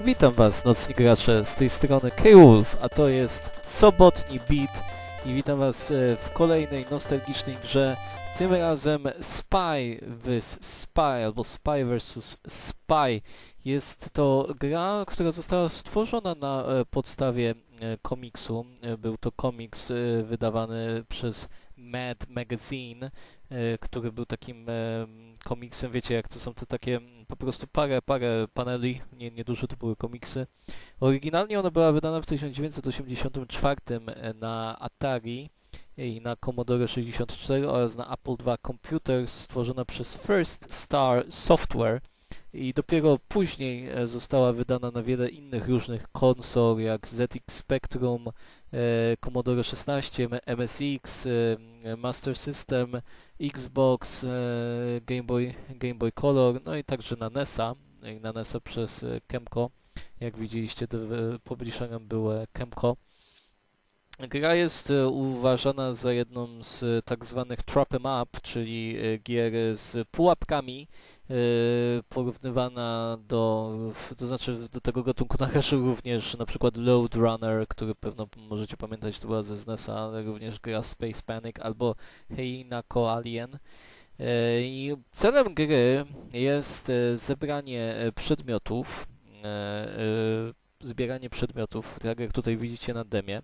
Witam Was, nocni gracze, z tej strony K-Wolf, a to jest sobotni beat i witam Was e, w kolejnej nostalgicznej grze, tym razem Spy vs Spy, albo Spy vs Spy. Jest to gra, która została stworzona na e, podstawie e, komiksu. Był to komiks wydawany przez Mad Magazine, który był takim e, komiksem, wiecie jak to są te takie mm, po prostu parę, parę paneli, nie, nieduże to były komiksy. Oryginalnie ona była wydana w 1984 e, na Atari i na Commodore 64 oraz na Apple II Computers stworzona przez First Star Software i dopiero później e, została wydana na wiele innych różnych konsol jak ZX Spectrum, e, Commodore 16, M- MSX, e, Master System, Xbox, Game Boy, Game Boy Color, no i także na NESa, i na NESa przez Kemco. Jak widzieliście, publisherem był e, Kemco. Gra jest e, uważana za jedną z e, tak zwanych trap em up, czyli e, gier z pułapkami, porównywana do, to znaczy do tego gatunku należy również na przykład Load Runner, który pewno możecie pamiętać, to była ze SNESa, ale również gra Space Panic albo Heina Co Alien. I celem gry jest zebranie przedmiotów, zbieranie przedmiotów, tak jak tutaj widzicie na demie,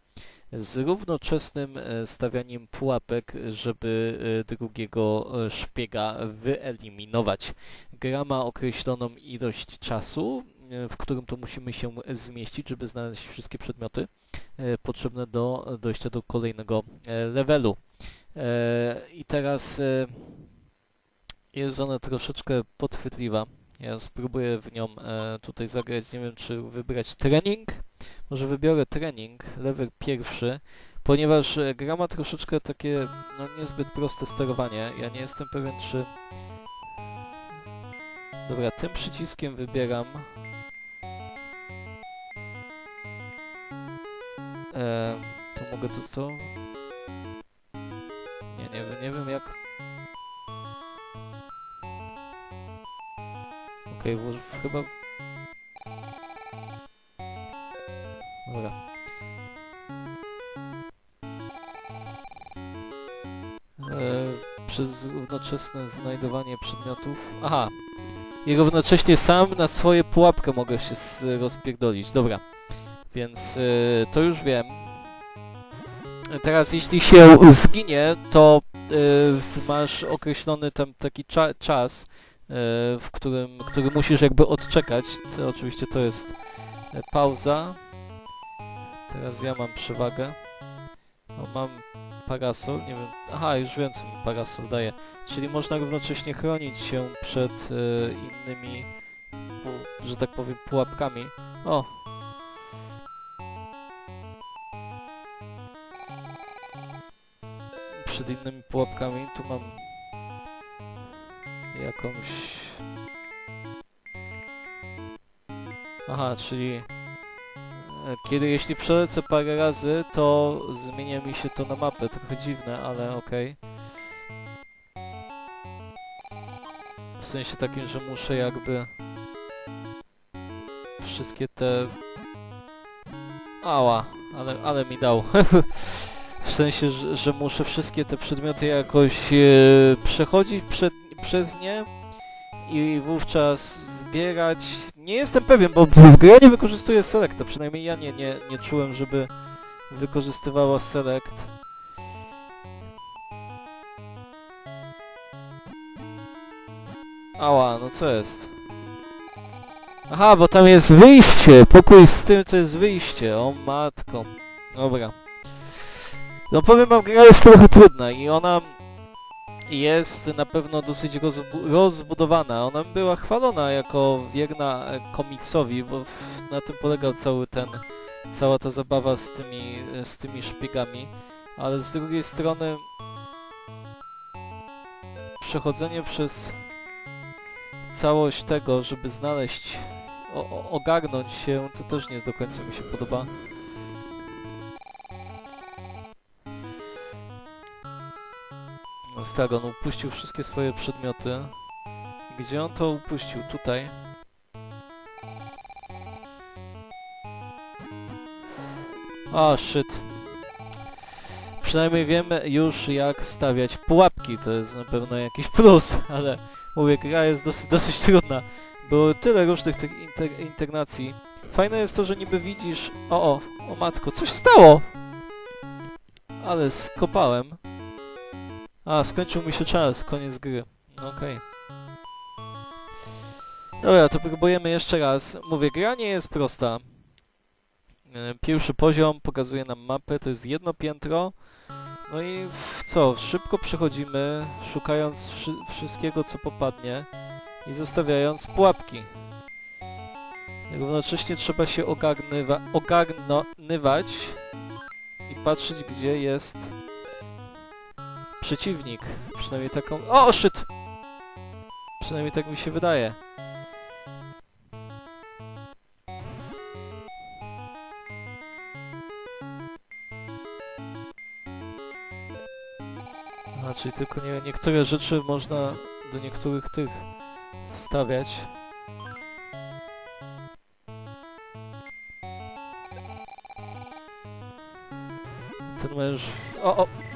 z równoczesnym e, stawianiem pułapek, żeby e, drugiego e, szpiega wyeliminować. Gra ma określoną ilość czasu, w którym to musimy się zmieścić, żeby znaleźć wszystkie przedmioty potrzebne do dojścia do kolejnego levelu. I teraz jest ona troszeczkę podchwytliwa. Ja spróbuję w nią e, tutaj zagrać. Nie wiem, czy wybrać trening. Może wybiorę trening, level pierwszy, ponieważ e, gra ma troszeczkę takie no, niezbyt proste sterowanie. Ja nie jestem pewien, czy. Dobra, tym przyciskiem wybieram. E, to mogę to co? Nie, nie nie wiem jak. Okej, okay, chyba... Dobra. E, przez równoczesne znajdowanie przedmiotów... Aha! I równocześnie sam na swoje pułapkę mogę się rozpierdolić. Dobra. Więc e, to już wiem. Teraz jeśli się zginie, to e, masz określony tam taki cza czas, w którym, który musisz jakby odczekać. To, oczywiście to jest e, pauza. Teraz ja mam przewagę. No, mam parasol, nie wiem. Aha, już wiem co mi parasol daje. Czyli można równocześnie chronić się przed e, innymi, że tak powiem, pułapkami. O! Przed innymi pułapkami. Tu mam jakąś... Aha, czyli e, kiedy jeśli przelecę parę razy, to zmienia mi się to na mapę. Trochę dziwne, ale okej. W sensie takim, że muszę jakby wszystkie te... Ała, ale, ale mi dał. w sensie, że, że muszę wszystkie te przedmioty jakoś e, przechodzić przed, przez nie i wówczas zbierać. Nie jestem pewien, bo w grze nie wykorzystuje selecta, przynajmniej ja nie, nie, nie czułem, żeby wykorzystywała select. Ała, no co jest? Aha, bo tam jest wyjście! Pokój z tym, co jest wyjście. O matko. Dobra. No powiem wam, gra jest trochę trudna i ona jest na pewno dosyć rozbu rozbudowana. Ona była chwalona jako wierna komiksowi, bo na tym polegał cały ten, cała ta zabawa z tymi, z tymi szpiegami. Ale z drugiej strony przechodzenie przez całość tego, żeby znaleźć, ogarnąć się, to też nie do końca mi się podoba. Stagon upuścił wszystkie swoje przedmioty. Gdzie on to upuścił? Tutaj. O, shit. Przynajmniej wiemy już jak stawiać pułapki, to jest na pewno jakiś plus, ale mówię, gra jest dosyć, dosyć trudna. Było tyle różnych tych inter internacji. Fajne jest to, że niby widzisz... O, o, o matko, co się stało? Ale skopałem. A, skończył mi się czas, koniec gry. No Okej. Dobra, to próbujemy jeszcze raz. Mówię, gra nie jest prosta. E, Pierwszy poziom pokazuje nam mapę, to jest jedno piętro. No i co, szybko przechodzimy, szukając wszy wszystkiego, co popadnie i zostawiając pułapki. Równocześnie trzeba się ogarnywa ogarnywać i patrzeć, gdzie jest przeciwnik. Przynajmniej taką... O, shit! Przynajmniej tak mi się wydaje. A, tylko nie, niektóre rzeczy można do niektórych tych wstawiać. Ten męż... O, o!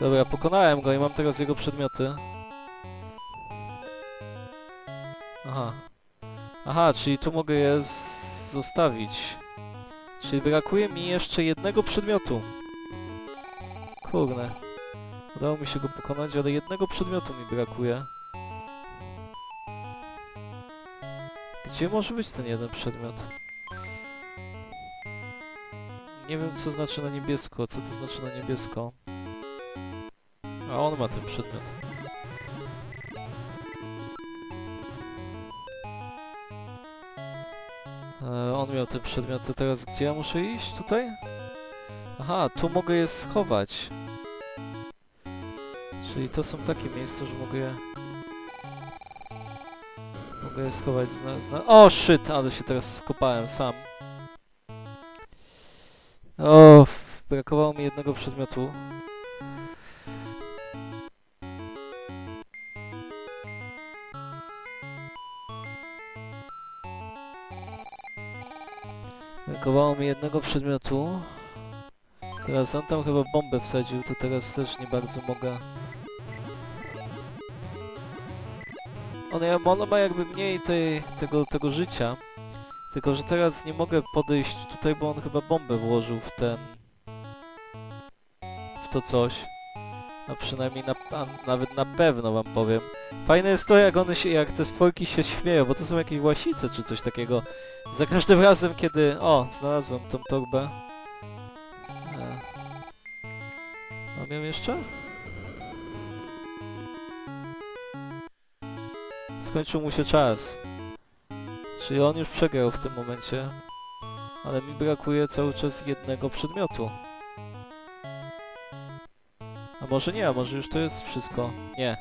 Dobra, pokonałem go i mam teraz jego przedmioty. Aha. Aha, czyli tu mogę je zostawić. Czyli brakuje mi jeszcze jednego przedmiotu. Kurde. Udało mi się go pokonać, ale jednego przedmiotu mi brakuje. Gdzie może być ten jeden przedmiot? Nie wiem, co znaczy na niebiesko. Co to znaczy na niebiesko? A on ma ten przedmiot. E, on miał ten przedmiot, teraz gdzie ja muszę iść? Tutaj? Aha, tu mogę je schować. Czyli to są takie miejsca, że mogę je... Mogę je schować zna... zna... O, shit! Ale się teraz skopałem sam. O, brakowało mi jednego przedmiotu. Brakowało mi jednego przedmiotu. Teraz on tam chyba bombę wsadził, to teraz też nie bardzo mogę. On, ja- on ma jakby mniej tej, tego, tego życia. Tylko, że teraz nie mogę podejść tutaj, bo on chyba bombę włożył w ten... w to coś. A przynajmniej na, a nawet na pewno wam powiem. Fajne jest to, jak one się, jak te stworki się śmieją, bo to są jakieś łasice czy coś takiego. Za każdym razem, kiedy... O, znalazłem tą torbę. E. Mam ją jeszcze? Skończył mu się czas. Czyli on już przegrał w tym momencie. Ale mi brakuje cały czas jednego przedmiotu. Może nie, może już to jest wszystko. Nie.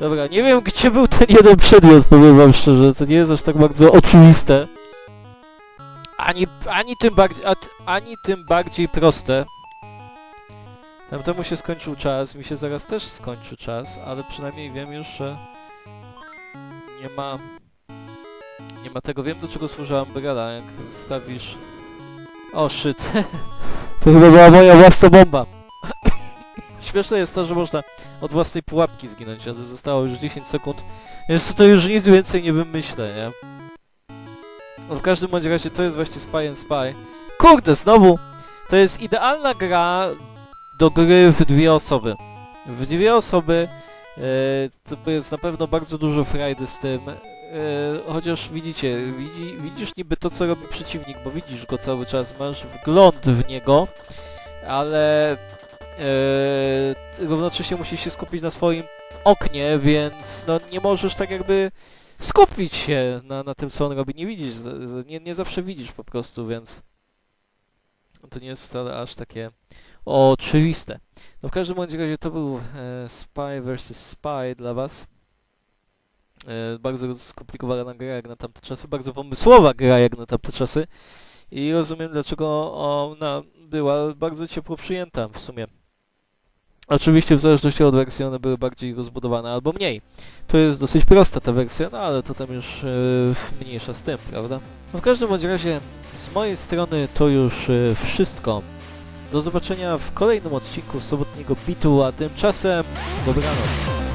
Dobra, nie wiem gdzie był ten jeden przedmiot, powiem wam szczerze. To nie jest aż tak bardzo oczywiste. Ani, ani, tym, bardziej, ani tym bardziej proste. Tamtemu się skończył czas, mi się zaraz też skończy czas, ale przynajmniej wiem już, że nie ma nie ma tego. Wiem do czego służyła umbrella, jak wstawisz... O shit. to chyba była moja własna bomba. Śmieszne jest to, że można od własnej pułapki zginąć, ale zostało już 10 sekund. Więc tutaj już nic więcej nie wymyślę, nie? No w każdym bądź razie to jest właśnie Spy and Spy. Kurde, znowu! To jest idealna gra do gry w dwie osoby. W dwie osoby e, to jest na pewno bardzo dużo frajdy z tym. E, chociaż widzicie, widzi, widzisz niby to, co robi przeciwnik, bo widzisz go cały czas, masz wgląd w niego, ale równocześnie musisz się skupić na swoim oknie, więc no nie możesz tak jakby skupić się na, na tym, co on robi. Nie widzisz, nie, nie zawsze widzisz po prostu, więc to nie jest wcale aż takie oczywiste. No w każdym bądź razie to był e, Spy vs Spy dla was. E, bardzo skomplikowana gra jak na tamte czasy, bardzo pomysłowa gra jak na tamte czasy i rozumiem dlaczego ona była bardzo ciepło przyjęta w sumie. Oczywiście w zależności od wersji one były bardziej rozbudowane albo mniej. To jest dosyć prosta ta wersja, no ale to tam już e, mniejsza z tym, prawda? No w każdym bądź razie z mojej strony to już e, wszystko. Do zobaczenia w kolejnym odcinku sobotniego bitu, a tymczasem dobranoc.